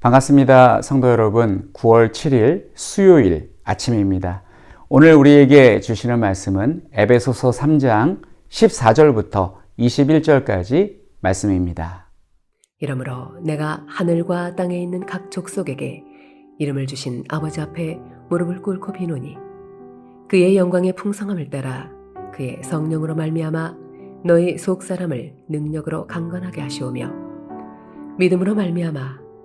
반갑습니다. 성도 여러분. 9월 7일 수요일 아침입니다. 오늘 우리에게 주시는 말씀은 에베소서 3장 14절부터 21절까지 말씀입니다. 이러므로 내가 하늘과 땅에 있는 각 족속에게 이름을 주신 아버지 앞에 무릎을 꿇고 비노니 그의 영광의 풍성함을 따라 그의 성령으로 말미암아 너희 속 사람을 능력으로 강건하게 하시오며 믿음으로 말미암아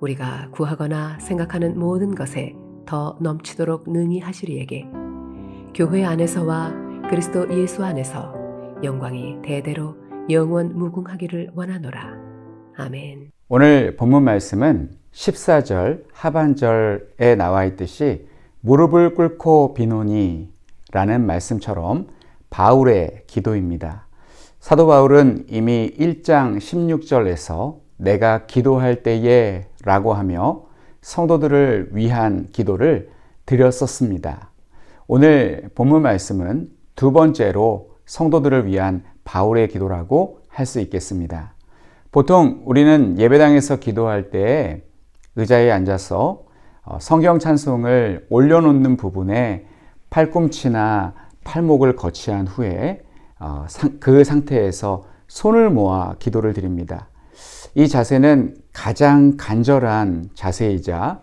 우리가 구하거나 생각하는 모든 것에 더 넘치도록 능히 하시리에게 교회 안에서와 그리스도 예수 안에서 영광이 대대로 영원 무궁하기를 원하노라. 아멘. 오늘 본문 말씀은 14절 하반절에 나와 있듯이 무릎을 꿇고 비노니 라는 말씀처럼 바울의 기도입니다. 사도 바울은 이미 1장 16절에서 내가 기도할 때에 라고 하며 성도들을 위한 기도를 드렸었습니다. 오늘 본문 말씀은 두 번째로 성도들을 위한 바울의 기도라고 할 수 있겠습니다. 보통 우리는 예배당에서 기도할 때 의자에 앉아서 어, 성경 찬송을 올려놓는 부분에 팔꿈치나 팔목을 거치한 후에 어, 그 상태에서 손을 모아 기도를 드립니다. 이 자세는 가장 간절한 자세이자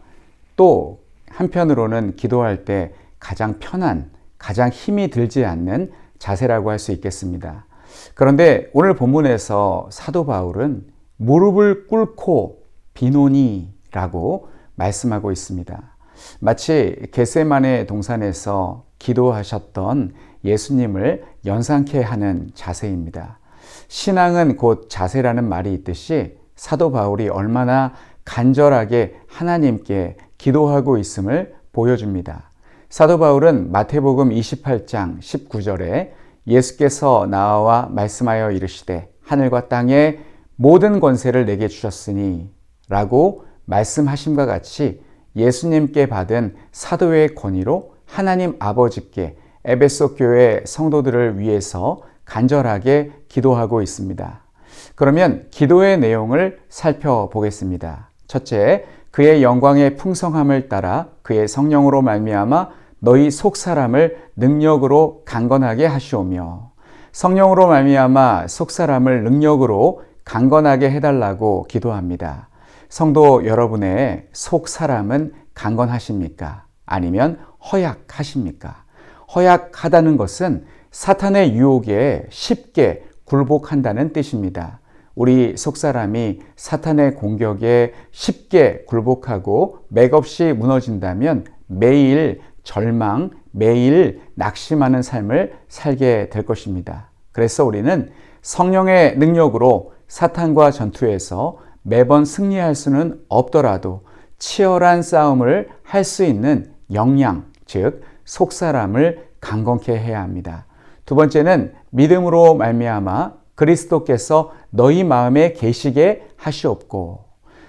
또 한편으로는 기도할 때 가장 편한, 가장 힘이 들지 않는 자세라고 할 수 있겠습니다. 그런데 오늘 본문에서 사도 바울은 무릎을 꿇고 비노니라고 말씀하고 있습니다. 마치 겟세만의 동산에서 기도하셨던 예수님을 연상케 하는 자세입니다. 신앙은 곧 자세라는 말이 있듯이 사도 바울이 얼마나 간절하게 하나님께 기도하고 있음을 보여줍니다. 사도 바울은 마태복음 28장 19절에 예수께서 나와 말씀하여 이르시되 하늘과 땅의 모든 권세를 내게 주셨으니 라고 말씀하심과 같이 예수님께 받은 사도의 권위로 하나님 아버지께 에베소 교회 성도들을 위해서 간절하게 기도하고 있습니다. 그러면 기도의 내용을 살펴보겠습니다. 첫째, 그의 영광의 풍성함을 따라 그의 성령으로 말미암아 너희 속 사람을 능력으로 강건하게 하시오며 성령으로 말미암아 속 사람을 능력으로 강건하게 해달라고 기도합니다. 성도 여러분의 속 사람은 강건하십니까? 아니면 허약하십니까? 허약하다는 것은 사탄의 유혹에 쉽게 굴복한다는 뜻입니다. 우리 속사람이 사탄의 공격에 쉽게 굴복하고 맥없이 무너진다면 매일 절망, 매일 낙심하는 삶을 살게 될 것입니다. 그래서 우리는 성령의 능력으로 사탄과 전투에서 매번 승리할 수는 없더라도 치열한 싸움을 할 수 있는 역량, 즉 속사람을 강건케 해야 합니다. 두 번째는 믿음으로 말미암아 그리스도께서 너희 마음에 계시게 하시옵고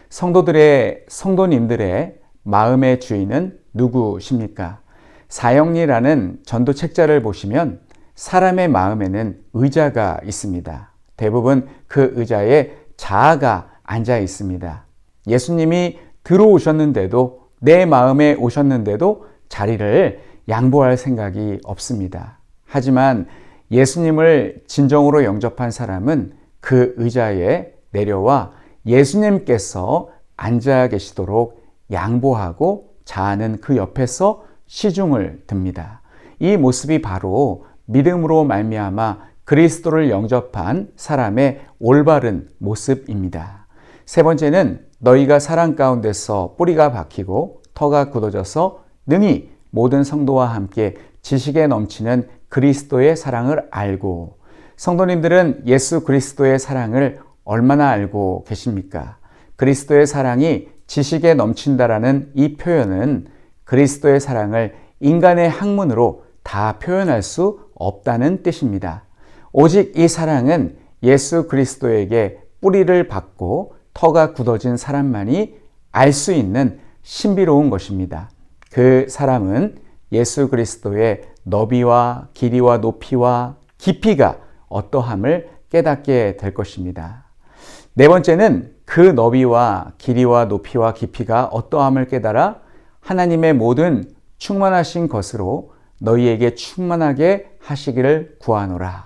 성도들의 성도님들의 마음의 주인은 누구십니까? 사형리라는 전도 책자를 보시면 사람의 마음에는 의자가 있습니다. 대부분 그 의자에 자아가 앉아 있습니다. 예수님이 들어오셨는데도 내 마음에 오셨는데도 자리를 양보할 생각이 없습니다. 하지만 예수님을 진정으로 영접한 사람은 그 의자에 내려와 예수님께서 앉아 계시도록 양보하고 자아는 그 옆에서 시중을 듭니다. 이 모습이 바로 믿음으로 말미암아 그리스도를 영접한 사람의 올바른 모습입니다. 세 번째는 너희가 사랑 가운데서 뿌리가 박히고 터가 굳어져서 능히 모든 성도와 함께 지식에 넘치는 그리스도의 사랑을 알고 성도님들은 예수 그리스도의 사랑을 얼마나 알고 계십니까? 그리스도의 사랑이 지식에 넘친다라는 이 표현은 그리스도의 사랑을 인간의 학문으로 다 표현할 수 없다는 뜻입니다. 오직 이 사랑은 예수 그리스도에게 뿌리를 받고 터가 굳어진 사람만이 알 수 있는 신비로운 것입니다. 그 사람은 예수 그리스도의 너비와 길이와 높이와 깊이가 어떠함을 깨닫게 될 것입니다. 네 번째는 그 너비와 길이와 높이와 깊이가 어떠함을 깨달아 하나님의 모든 충만하신 것으로 너희에게 충만하게 하시기를 구하노라.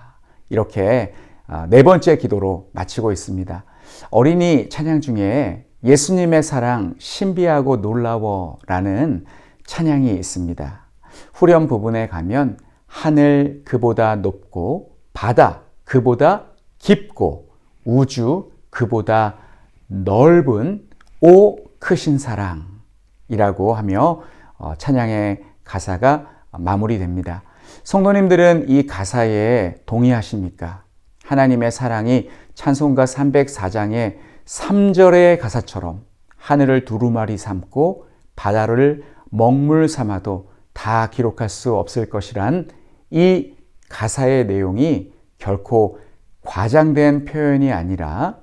이렇게 아, 네 번째 기도로 마치고 있습니다. 어린이 찬양 중에 예수님의 사랑 신비하고 놀라워라는 찬양이 있습니다. 후렴 부분에 가면 하늘 그보다 높고 바다 그보다 깊고 우주 그보다 넓은 오 크신 사랑이라고 하며 어, 찬양의 가사가 마무리됩니다. 성도님들은 이 가사에 동의하십니까? 하나님의 사랑이 찬송가 304장의 3절의 가사처럼 하늘을 두루마리 삼고 바다를 먹물 삼아도 다 기록할 수 없을 것이란 이 가사의 내용이 결코 과장된 표현이 아니라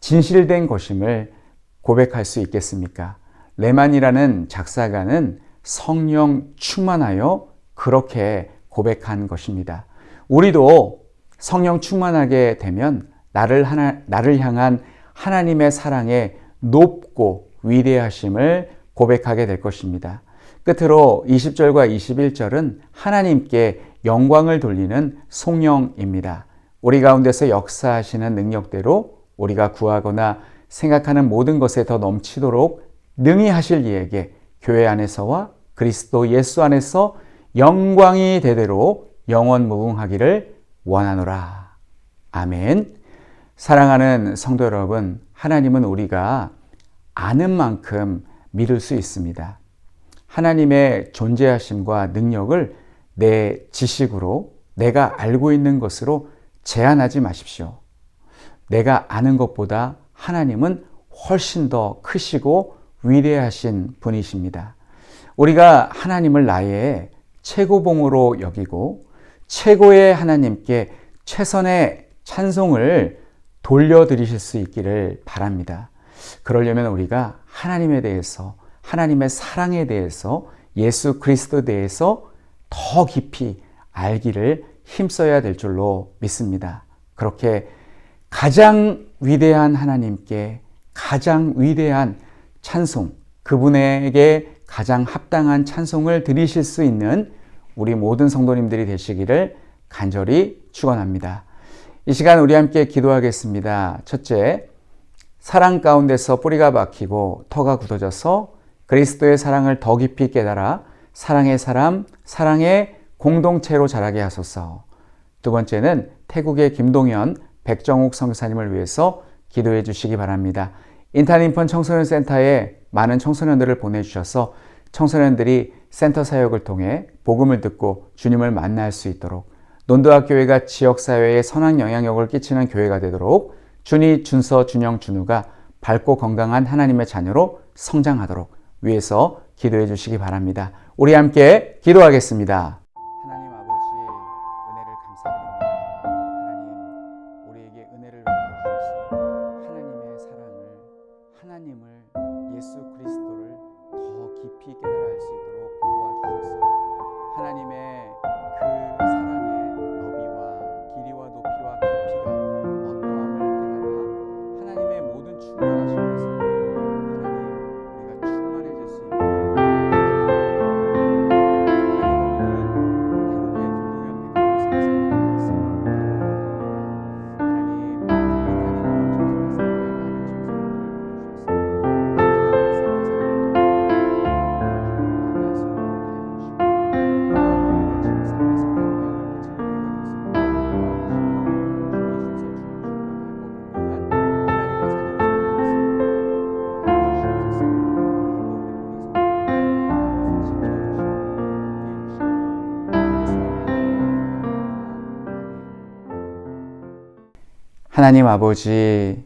진실된 것임을 고백할 수 있겠습니까? 레만이라는 작사가는 성령 충만하여 그렇게 고백한 것입니다. 우리도 성령 충만하게 되면 나를 하나, 나를 향한 하나님의 사랑의 높고 위대하심을 고백하게 될 것입니다. 끝으로 20절과 21절은 하나님께 영광을 돌리는 송영입니다. 우리 가운데서 역사하시는 능력대로 우리가 구하거나 생각하는 모든 것에 더 넘치도록 능히 하실 이에게 교회 안에서와 그리스도 예수 안에서 영광이 대대로 영원 무궁하기를 원하노라. 아멘. 사랑하는 성도 여러분, 하나님은 우리가 아는 만큼 믿을 수 있습니다. 하나님의 존재하심과 능력을 내 지식으로 내가 알고 있는 것으로 제한하지 마십시오. 내가 아는 것보다 하나님은 훨씬 더 크시고 위대하신 분이십니다. 우리가 하나님을 나의 최고봉으로 여기고 최고의 하나님께 최선의 찬송을 돌려드리실 수 있기를 바랍니다. 그러려면 우리가 하나님에 대해서, 하나님의 사랑에 대해서, 예수 그리스도에 대해서 더 깊이 알기를 힘써야 될 줄로 믿습니다. 그렇게 가장 위대한 하나님께 가장 위대한 찬송, 그분에게 가장 합당한 찬송을 드리실 수 있는 우리 모든 성도님들이 되시기를 간절히 축원합니다. 이 시간 우리 함께 기도하겠습니다. 첫째, 사랑 가운데서 뿌리가 박히고 터가 굳어져서 그리스도의 사랑을 더 깊이 깨달아 사랑의 사람, 사랑의 공동체로 자라게 하소서. 두 번째는 태국의 김동현, 백정욱 성사님을 위해서 기도해 주시기 바랍니다. 인타님펀 청소년 센터에 많은 청소년들을 보내주셔서 청소년들이 센터 사역을 통해 복음을 듣고 주님을 만날 수 있도록 논도학 교회가 지역 사회에 선한 영향력을 끼치는 교회가 되도록 준이, 준서, 준영, 준우가 밝고 건강한 하나님의 자녀로 성장하도록 위해서 기도해 주시기 바랍니다. 우리 함께 기도하겠습니다. 하나님 아버지,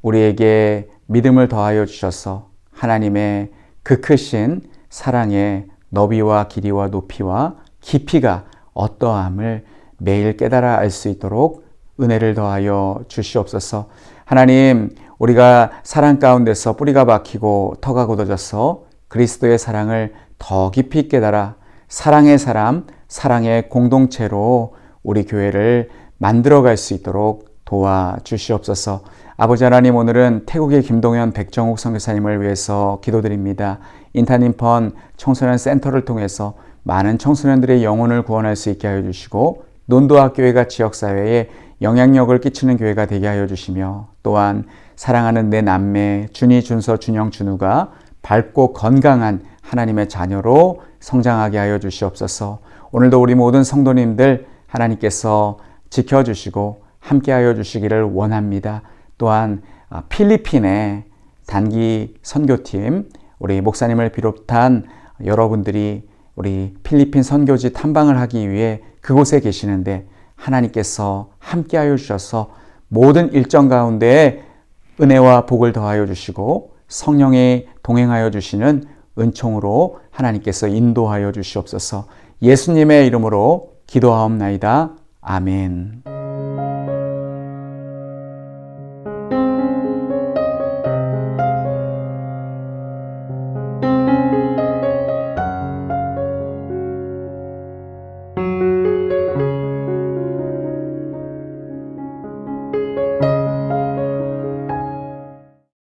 우리에게 믿음을 더하여 주셔서 하나님의 그 크신 사랑의 너비와 길이와 높이와 깊이가 어떠함을 매일 깨달아 알 수 있도록 은혜를 더하여 주시옵소서. 하나님, 우리가 사랑 가운데서 뿌리가 박히고 터가 굳어져서 그리스도의 사랑을 더 깊이 깨달아 사랑의 사람, 사랑의 공동체로 우리 교회를 만들어갈 수 있도록 도와 주시옵소서. 아버지 하나님 오늘은 태국의 김동현 백정욱 선교사님을 위해서 기도드립니다. 인타님펀 청소년 센터를 통해서 많은 청소년들의 영혼을 구원할 수 있게 하여 주시고 논도학 교회가 지역 사회에 영향력을 끼치는 교회가 되게 하여 주시며 또한 사랑하는 내 남매 준이 준서 준영 준우가 밝고 건강한 하나님의 자녀로 성장하게 하여 주시옵소서. 오늘도 우리 모든 성도님들 하나님께서 지켜 주시고 함께하여 주시기를 원합니다. 또한 아, 필리핀의 단기 선교팀 우리 목사님을 비롯한 여러분들이 우리 필리핀 선교지 탐방을 하기 위해 그곳에 계시는데 하나님께서 함께하여 주셔서 모든 일정 가운데 은혜와 복을 더하여 주시고 성령의 동행하여 주시는 은총으로 하나님께서 인도하여 주시옵소서 예수님의 이름으로 기도하옵나이다. 아멘.